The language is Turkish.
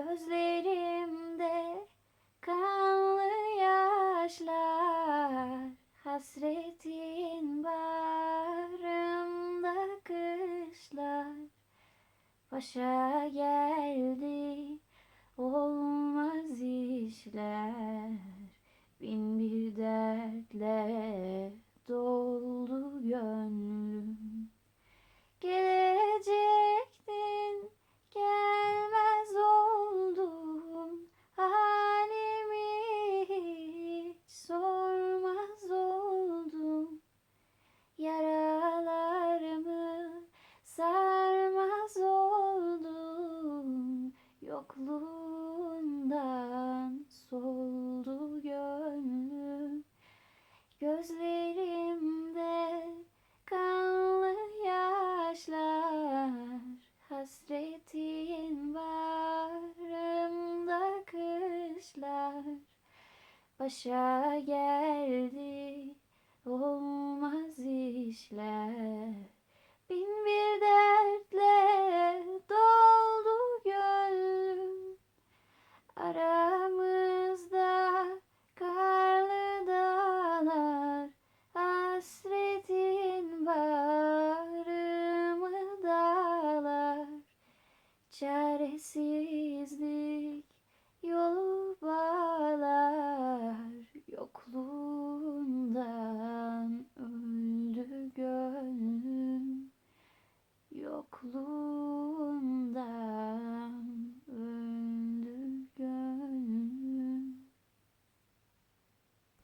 Gözlerimde kanlı yaşlar Hasretin bağrımda kışlar. Başa geldi olmaz işler. Yokluğundan soldu gönlüm. Gözlerimde kanlı yaşlar. Hasretin bağrımda kışlar. Başa geldi olmaz işler Aramızda karlı dağlar Hasretin bağrımı dağlar. Çaresizlik yolu bağlar